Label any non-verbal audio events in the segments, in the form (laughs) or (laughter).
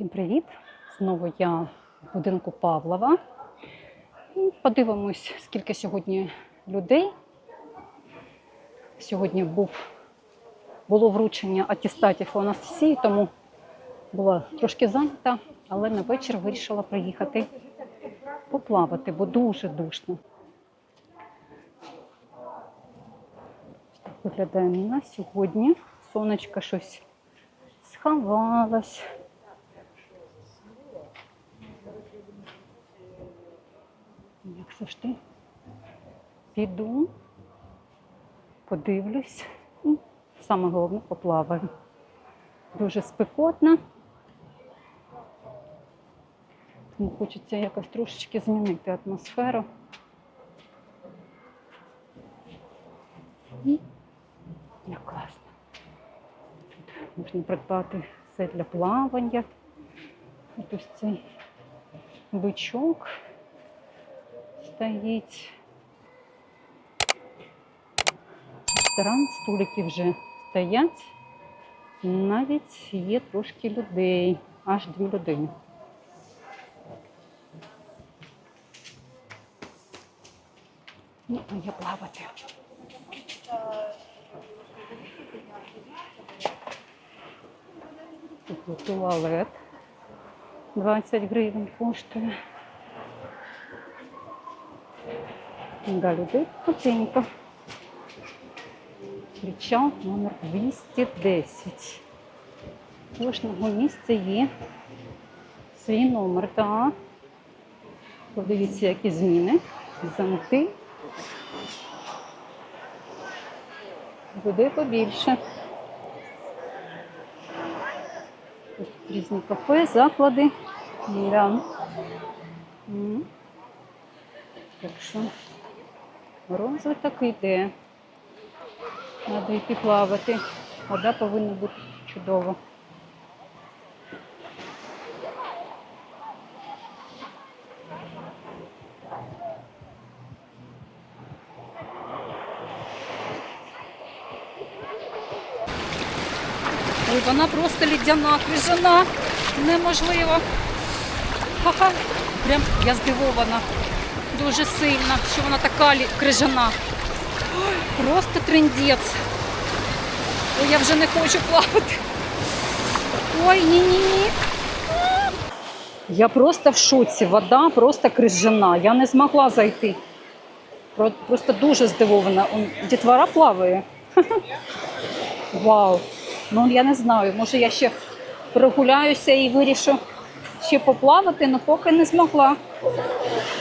Всім привіт! Знову я в будинку Павлова. Подивимось, скільки сьогодні людей. Сьогодні був, було вручення атестатів у Анастасії, тому була трошки зайнята, але на вечір вирішила приїхати поплавати, бо дуже душно. Виглядає на сьогодні. Сонечко щось сховалось. Як завжди, піду, подивлюсь і саме головне поплаваю. Дуже спекотно. Тому хочеться якось трошечки змінити атмосферу. І як класно. Тут можна придбати все для плавання. Ось цей бичок стоїть. Ресторан, столики вже стоять. Навіть є трошки людей, аж дві людини. Ну, а я плавати. Тут туалет. 20 гривень коштує. Да, людей потенько. Причал номер 210. У Кожного місця є свій номер. Так. Подивіться, які зміни. Замки. Буде побільше. Тут різні кафе, заклади. Так що розвиток йде. Треба йти плавати. Вода повинна бути чудова. Ой, вона просто лідяна, крижана. Неможливо. Ха-ха. Прям я здивована. Дуже сильно, що вона така крижана. Просто трендець. Я вже не хочу плавати. Ой, ні-ні-ні. Я просто в шоці. Вода просто крижана. Я не змогла зайти. Просто дуже здивована. Дітвора плаває. (laughs) Вау. Ну я не знаю, може я ще прогуляюся і вирішу ще поплавати, але поки не змогла.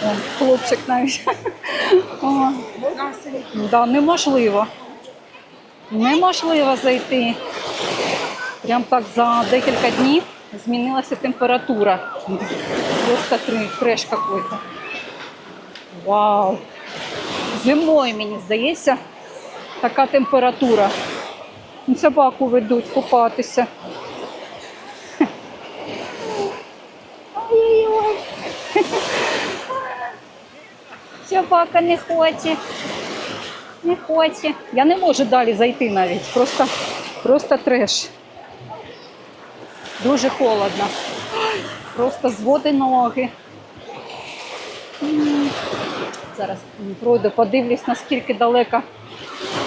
О, хлопчик навіть. (laughs) Да, неможливо. Неможливо зайти. Прям так за декілька днів змінилася температура. Просто тр- треш какой-то. Вау! Зимою, мені здається, така температура. Собаку ведуть купатися. Собака не хоче. Не хоче. Я не можу далі зайти навіть. Просто, просто треш. Дуже холодно. Просто зводи ноги. Зараз пройду, подивлюсь, наскільки далеко.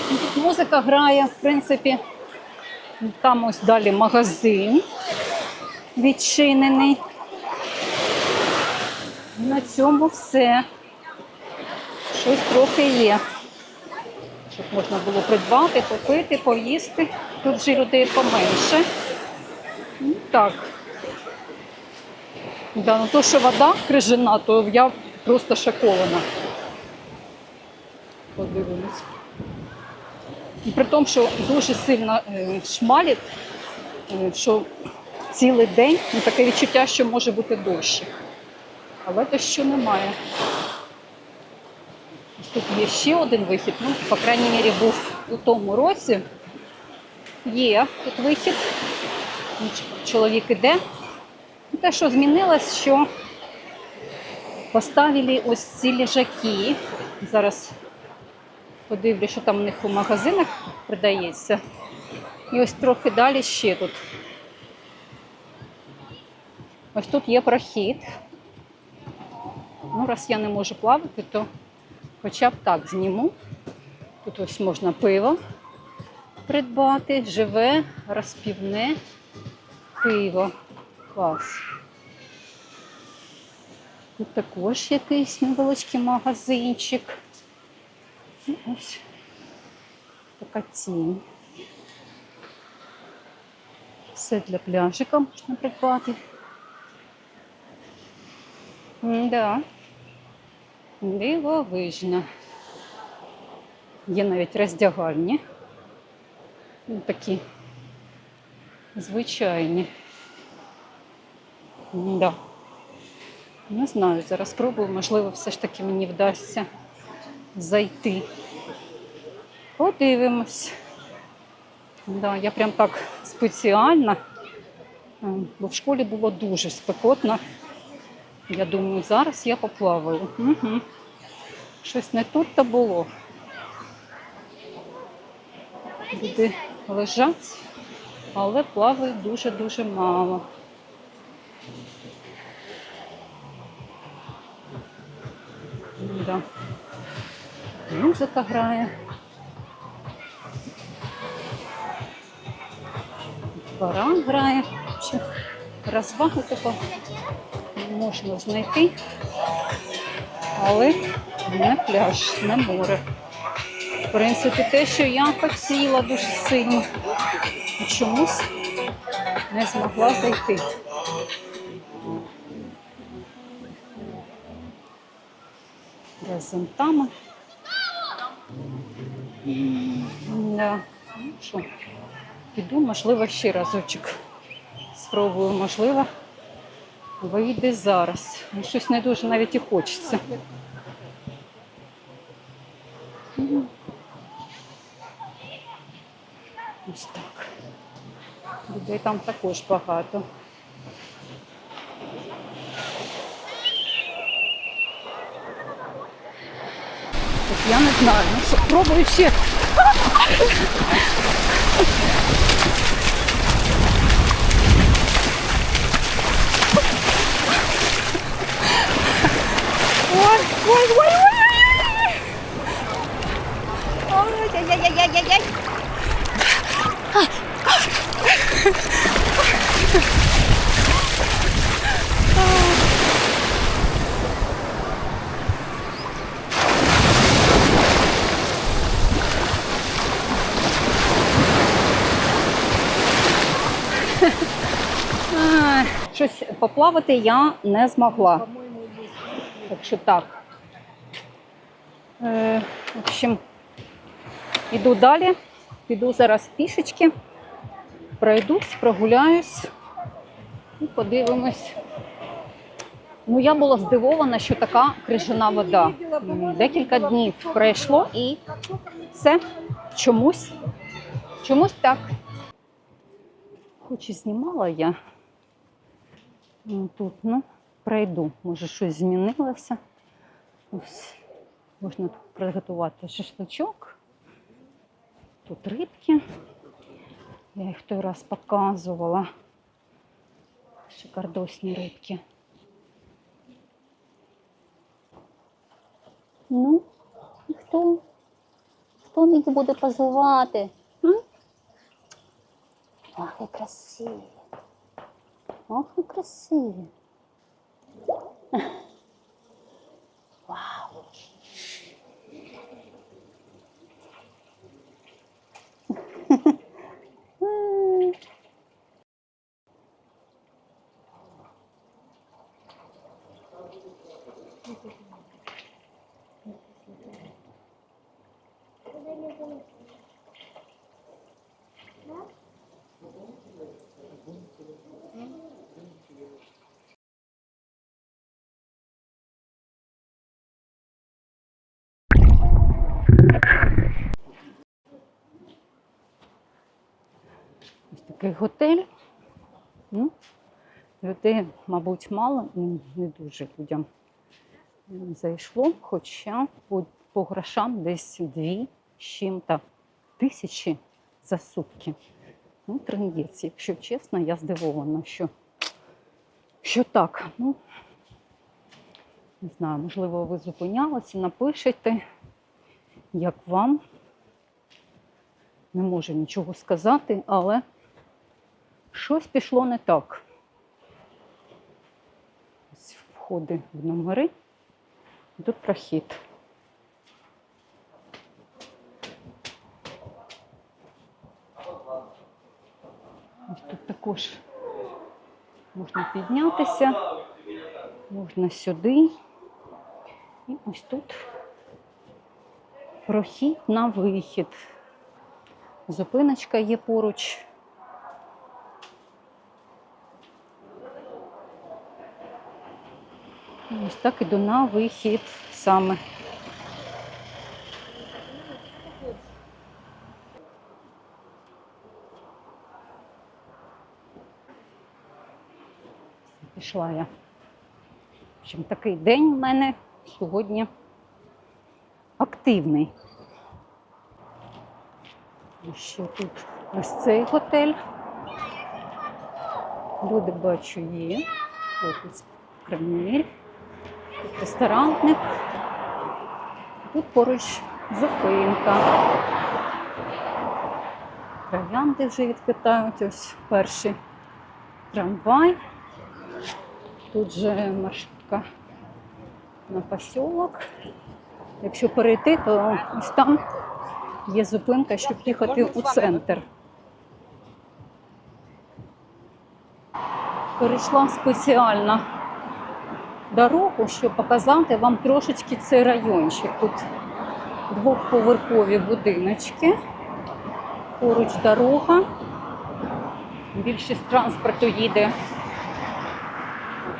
Тут музика грає, в принципі. Там ось далі магазин відчинений. На цьому все. Щось трохи є. Щоб можна було придбати, купити, поїсти. Тут вже людей поменше. Ну, Так. Да, ну то, що вода крижана, то я просто шокована. Подивимось. При тому, що дуже сильно е, шмалить, е, що цілий день ну, таке відчуття, що може бути дощ. Але то що немає. Ось Тут є ще один вихід. Ну, по крайній мірі, був у тому році. Є тут вихід. Ну, Чоловік іде. Ну, Те, що змінилось, що поставили ось ці ліжаки. Зараз подивлюсь, що там у них у магазинах продається. І ось трохи далі ще тут Ось тут є прохід. Ну, раз я не можу плавати, то хоча б так зніму. Тут ось можна пиво придбати, живе, розпівне пиво. Клас. Тут також якийсь невеличкий магазинчик. І Ось така тінь. Все для пляжика можна придбати. Да. Дивовижно. Є навіть роздягальні. Такі звичайні. Да. Не знаю, зараз спробую, можливо, все ж таки мені вдасться зайти. Подивимось. Да, я прям так спеціально, бо в школі було дуже спекотно. Я думаю, зараз я поплаваю. Угу. Щось не тут то було. Люди лежать, але плавають дуже-дуже мало. Да. Музика грає. Баран грає. Ще розваги тако можна знайти, але не пляж, не море. В принципі, те, що я хотіла дуже сильно, чомусь не змогла зайти. Презентами. Да. Ну що, піду, можливо, ще разочок. Спробую, можливо, вийде зараз. Щось не дуже навіть і хочеться. Ось так. Людей там також багато. Я не знаю, ну що, пробую ще. Ой, ой, ой, ой, ой. Ой-яй-яй-яй-яй-яй. Щось поплавати я не змогла. Так що так. Е, в общем, іду далі, піду зараз пішечки, пройдусь, прогуляюсь і подивимось. Ну, я була здивована, що така крижана вода. Декілька днів пройшло і все чомусь, чомусь так. Хоч і знімала я тут, ну, пройду. Може, щось змінилося. Ось можна тут приготувати шашличок. Тут рибки. Я їх той раз показувала. Шикардосні рибки. Ну, хто? Хто мені буде позувати? М? Ах, і красиві. Ох, і красиві. 哇 такий готель. Ну, людей, мабуть, мало, ну, не дуже людям зайшло, хоча по, по грошам десь дві з чим-то тисячі за сутки. Ну, трендець, якщо чесно, я здивована, що, що так, ну, не знаю, можливо, ви зупинялися, напишете, як вам. Не можу нічого сказати, але щось пішло не так. Ось входи в номери. Тут прохід. Ось тут також можна піднятися, можна сюди. І ось тут прохід на вихід. Зупиночка є поруч. Ось так іду на вихід саме. Пішла я. В общем, такий день у мене сьогодні активний. І ще тут ось цей готель. Люди бачу є. Хлопець Кремль. Тут ресторанник. Тут поруч зупинка. Троянди вже відкитають. Ось перший трамвай. Тут же маршрутка на посілок. Якщо перейти, то ось там є зупинка, щоб їхати у центр. Перейшла спеціально дорогу, щоб показати вам трошечки цей райончик. Тут двохповерхові будиночки, поруч дорога. Більшість транспорту їде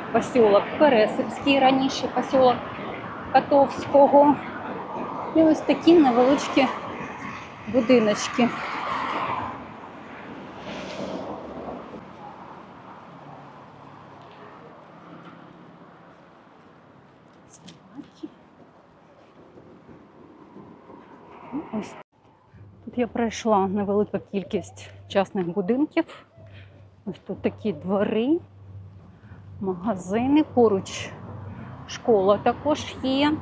в посілок Пересипський, раніше посілок Котовського. І ось такі невеличкі будиночки. Ось тут я пройшла невелика кількість частних будинків. Ось тут такі двори, магазини, поруч школа також є.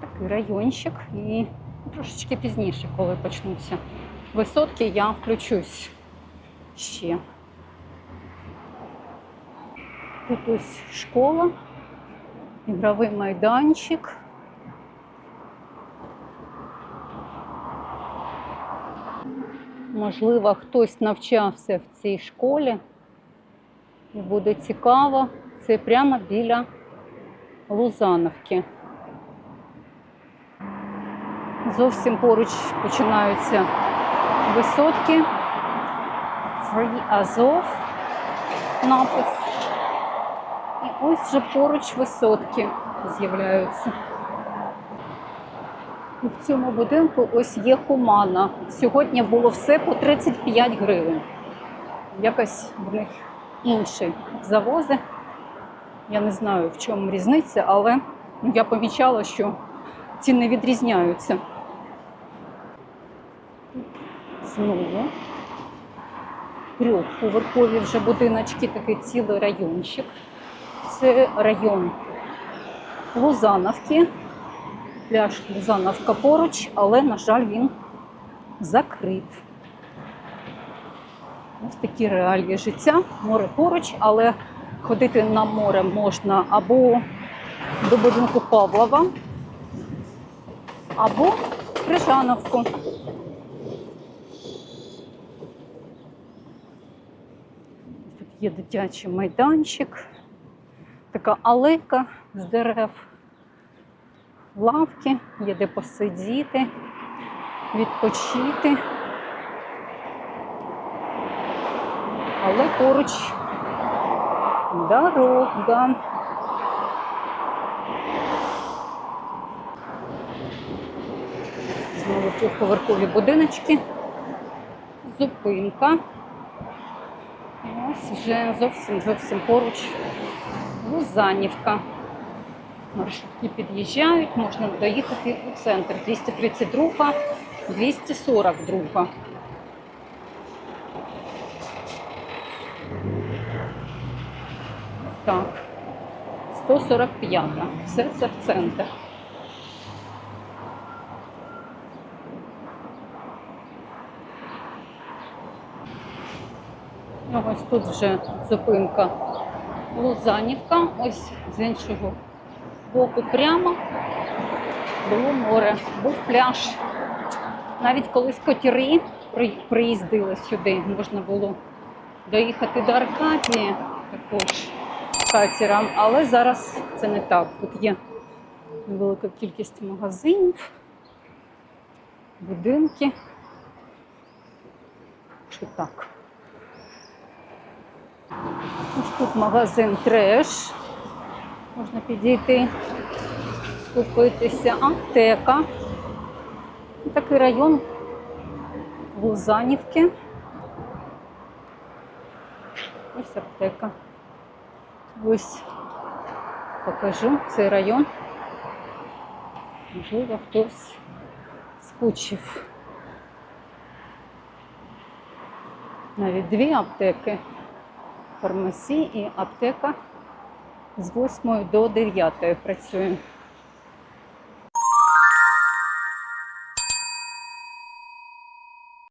Такий райончик. І трошечки пізніше, коли почнуться висотки, я включусь ще. Тут ось школа, ігровий майданчик. Можливо, хтось навчався в цій школі. І буде цікаво. Це прямо біля Лузановки. Зовсім поруч починаються висотки. Free Азов напис. І ось вже поруч висотки з'являються. В цьому будинку ось є хумана. Сьогодні було все по 35 гривень. Якось в них інші завози. Я не знаю, в чому різниця, але я помічала, що ціни відрізняються. Знову трьохповерхові вже будиночки, такий цілий райончик. Це район Лузановки. Пляж Лузановка поруч, але, на жаль, він закрит. Ось такі реалії життя. Море поруч, але ходити на море можна або до будинку Павлова, або Крижановку. Тут є дитячий майданчик, така алейка з дерев, лавки, є де посидіти, відпочити. Але поруч дорога. Знову трьохповерхові будиночки. Зупинка. Ось вже зовсім зовсім поруч Лузанівка. Маршрутки під'їжджають, можна доїхати у центр. 232, 242. Так. 145. Все це в центр. Ось тут вже зупинка Лузанівка. Ось з іншого боку прямо було море, був пляж. Навіть колись котіри приїздили сюди, можна було доїхати до Аркадії також катером, але зараз це не так. Тут є велика кількість магазинів, будинки. Що так. Ось тут магазин треш. Можна підійти, скупитися. Аптека. Такий район Лузанівки. Ось аптека. Ось покажу цей район. Можливо, хтось скучив. Навіть дві аптеки. Фармасі і аптека з 8 до 9 працює.